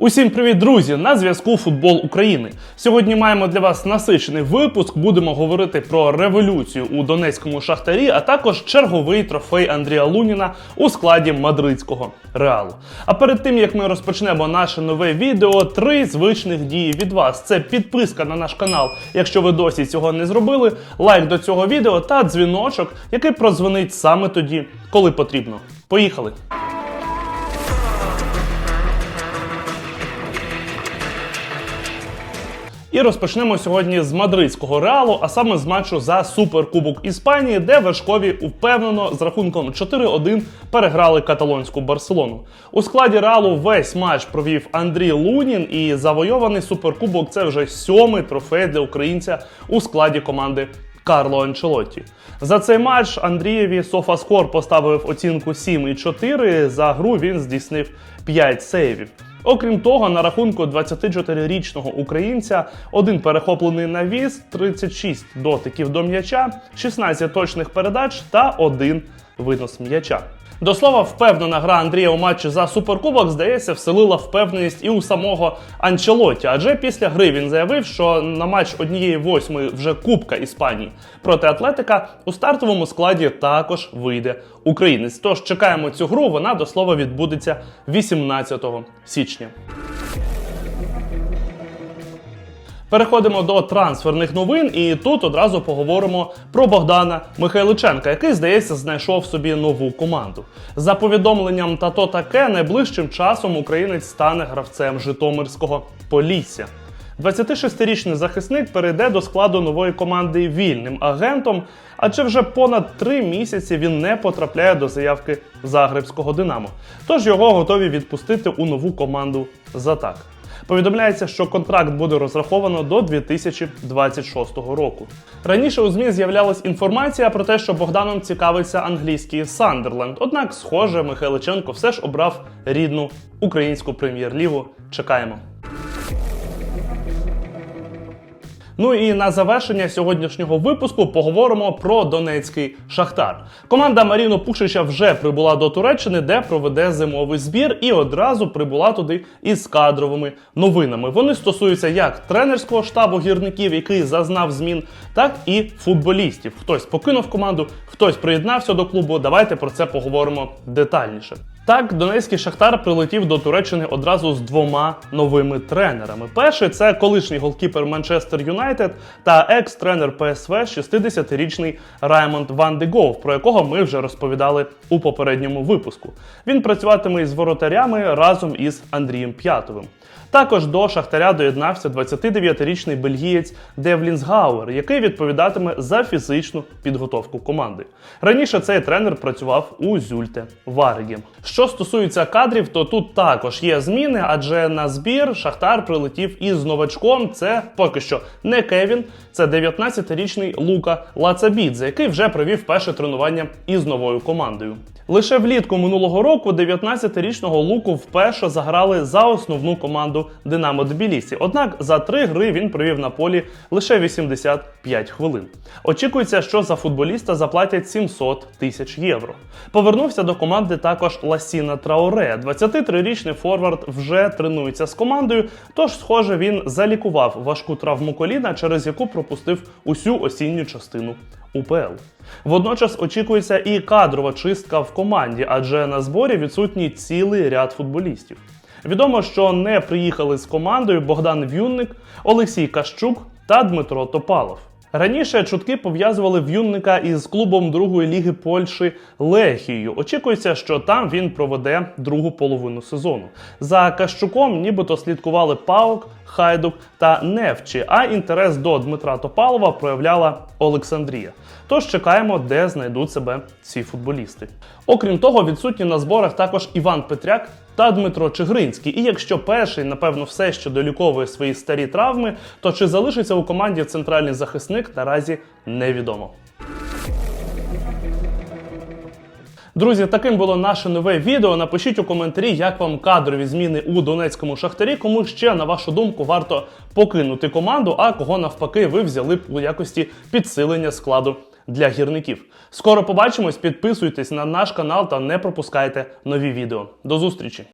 Усім привіт, друзі! На зв'язку Футбол України. Сьогодні маємо для вас насичений випуск. Будемо говорити про революцію у Донецькому шахтарі, а також черговий трофей Андрія Луніна у складі мадридського реалу. А перед тим як ми розпочнемо наше нове відео, три звичних дії від вас: це підписка на наш канал, якщо ви досі цього не зробили, лайк до цього відео та дзвіночок, який прозвонить саме тоді, коли потрібно. Поїхали! І розпочнемо сьогодні з мадридського реалу, а саме з матчу за суперкубок Іспанії, де вершкові впевнено з рахунком 4-1 переграли каталонську Барселону. У складі реалу весь матч провів Андрій Лунін, і завойований суперкубок це вже сьомий трофей для українця у складі команди. Карло Анчелотті. За цей матч Андрієві Софаскор поставив оцінку 7,4. За гру він здійснив 5 сейвів. Окрім того, на рахунку 24-річного українця один перехоплений навіс, 36 дотиків до м'яча, 16 точних передач та один винос м'яча. До слова, впевнена гра Андрія у матчі за суперкубок, здається, вселила впевненість і у самого Анчелоті. Адже після гри він заявив, що на матч однієї восьмої вже Кубка Іспанії проти Атлетика у стартовому складі також вийде українець. Тож чекаємо цю гру. Вона до слова відбудеться 18 січня. Переходимо до трансферних новин, і тут одразу поговоримо про Богдана Михайличенка, який, здається, знайшов собі нову команду. За повідомленням та то таке, найближчим часом українець стане гравцем Житомирського Полісся. 26-річний захисник перейде до складу нової команди вільним агентом, адже вже понад три місяці він не потрапляє до заявки Загребського Динамо. Тож його готові відпустити у нову команду за так. Повідомляється, що контракт буде розраховано до 2026 року. Раніше у ЗМІ з'являлась інформація про те, що Богданом цікавиться англійський Сандерленд. Однак, схоже, Михайличенко все ж обрав рідну українську прем'єр-лігу. Чекаємо. Ну і на завершення сьогоднішнього випуску поговоримо про донецький шахтар. Команда Маріно Пушича вже прибула до Туреччини, де проведе зимовий збір, і одразу прибула туди із кадровими новинами. Вони стосуються як тренерського штабу гірників, який зазнав змін, так і футболістів. Хтось покинув команду, хтось приєднався до клубу. Давайте про це поговоримо детальніше. Так, донецький шахтар прилетів до Туреччини одразу з двома новими тренерами. Перший це колишній голкіпер Манчестер Юнайтед та екс-тренер ПСВ, 60-річний Раймонд Ван де Гов, про якого ми вже розповідали у попередньому випуску. Він працюватиме із воротарями разом із Андрієм П'ятовим. Також до Шахтаря доєднався 29-річний бельгієць Девлінс Гауер, який відповідатиме за фізичну підготовку команди. Раніше цей тренер працював у Зюльте Варегі. Що стосується кадрів, то тут також є зміни, адже на збір Шахтар прилетів із новачком. Це поки що не Кевін, це 19-річний Лука Лацабідзе, який вже провів перше тренування із новою командою. Лише влітку минулого року 19-річного Луку вперше заграли за основну команду Динамо Тбілісі. Однак за три гри він провів на полі лише 85 хвилин. Очікується, що за футболіста заплатять 700 тисяч євро. Повернувся до команди також Ласіна Трауре. 23-річний форвард вже тренується з командою, тож, схоже, він залікував важку травму коліна, через яку пропустив усю осінню частину УПЛ. Водночас очікується і кадрова чистка в команді, адже на зборі відсутній цілий ряд футболістів. Відомо, що не приїхали з командою Богдан В'юнник, Олексій Кащук та Дмитро Топалов. Раніше чутки пов'язували В'юнника із клубом другої ліги Польщі Лехією. Очікується, що там він проведе другу половину сезону. За Кащуком нібито слідкували Паук, Хайдук та Невчі, а інтерес до Дмитра Топалова проявляла Олександрія. Тож чекаємо, де знайдуть себе ці футболісти. Окрім того, відсутні на зборах також Іван Петряк та Дмитро Чигринський. І якщо перший, напевно, все ще доліковує свої старі травми, то чи залишиться у команді центральний захисник наразі невідомо. Друзі, таким було наше нове відео. Напишіть у коментарі, як вам кадрові зміни у Донецькому шахтарі. Кому ще, на вашу думку, варто покинути команду, а кого навпаки ви взяли б у якості підсилення складу для гірників. Скоро побачимось, підписуйтесь на наш канал та не пропускайте нові відео. До зустрічі!